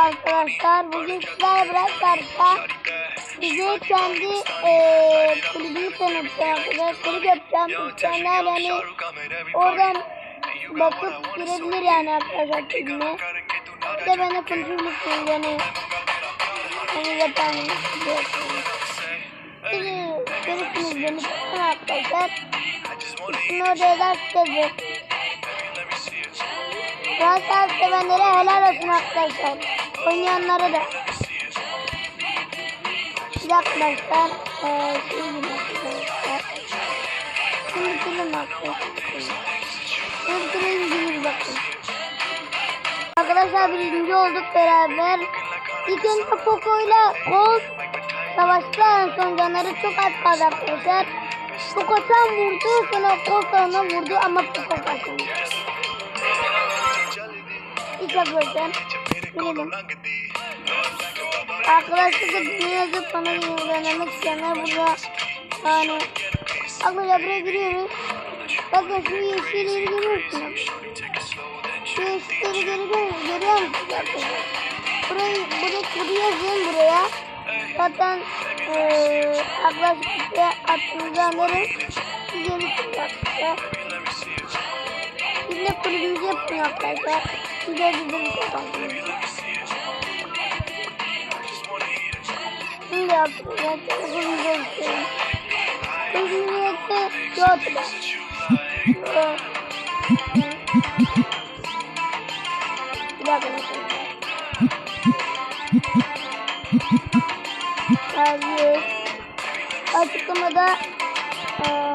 arkadaşlar. Bugün sizlerle beraber size kendi e, kulübümü tanıtacağım arkadaşlar. Kulüp yapacağım. İsteyenler yani oradan bakıp girebilir yani arkadaşlar kulübüme. Bir de ben de konuşabilirsiniz yani. Hani yapan. Sizi görürsünüz beni tutun arkadaşlar. Şimdi oraya ders yazıyor. Galatasaray sevenlere helal olsun arkadaşlar. Oynayanlara da. Bir arkadaşlar. Eee şimdi arkadaşlar. Şimdi film arkadaşlar. Şimdi bakın. Arkadaşlar birinci olduk beraber. İlk önce Poco'yla Colt savaştı en son canları çok az kaldı arkadaşlar. Poco tam vurdu sonra Colt ona vurdu ama Poco kazandı. İlk arkadaşlar. Bilelim. Arkadaşlar da ne yazıp bana öğrenmek isteyenler burada yani arkadaşlar buraya giriyoruz. Bakın şu yeşilleri görüyorsunuz. Şu yeşilleri görüyor? Görüyor musunuz arkadaşlar? Burayı, burayı, buraya yazın buraya. Zaten eee arkadaşlar size attığınızı anlarım. Görürsünüz arkadaşlar. De kulübümüzü yapın arkadaşlar. Siz de bizim yapalım. Şimdi arkadaşlar kulübümüzü yapıyorum. Kulübümüzü yok. Bir dakika. Tabii. Açıklamada eee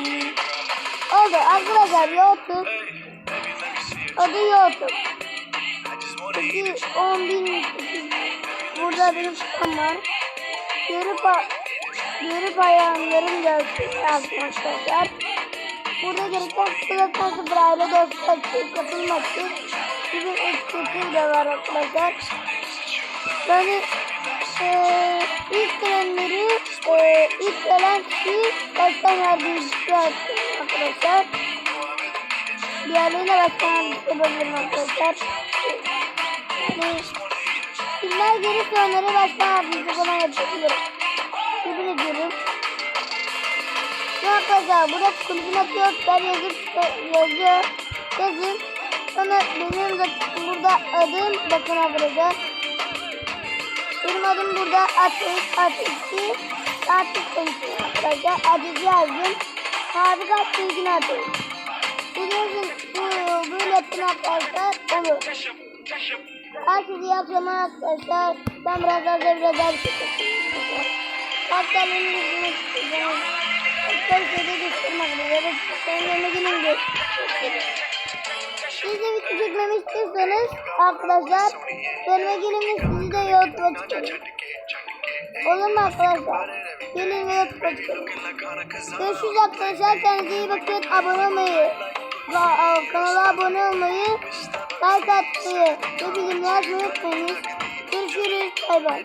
Oldu arkadaşlar YouTube. Adı YouTube. I just wanna eat Bir it. 10 bin Burada benim kutum var. Görüp, görüp ayağımlarım görsün arkadaşlar. Burada gereken sıra sıfır aile dostlar katılmak için gibi etkisi de var arkadaşlar. Yani eee ilk gelenleri eee ilk gelen kişi başkan yardımcısı arkadaşlar. Diğerlerine yardımcısı yapabilirim arkadaşlar. Yani kimler gelirse onları başkan yardımcısı falan yapabilirim. Yemin ediyorum. Ne arkadaşlar burada kulübün atıyor. Ben yazıp yazıyor. Yazın. Sonra benim de burada adım bakın arkadaşlar. Benim adım burada Ateş Ateş'i Ateş konuşuyor arkadaşlar. Ateş'i yazdım. Abi kaç bilgini atayım. Biliyorsun bu böyle yapın arkadaşlar olur. Herkese iyi akşamlar arkadaşlar. Ben biraz daha da biraz daha bir şey. Hatta benim. Hatta şeyde göstermek üzere. Senin önüne gelin göstereyim. Siz de video çekmemi arkadaşlar önüme gelin ve sizi de YouTube'a çıkarım. Olur mu arkadaşlar? Gelin ve YouTube'a. Görüşürüz arkadaşlar. Kendinize iyi bakın. Abone olmayı, va- kanala abone olmayı, like atmayı ve bildirimleri açmayı unutmayın. Görüşürüz. Bay bay.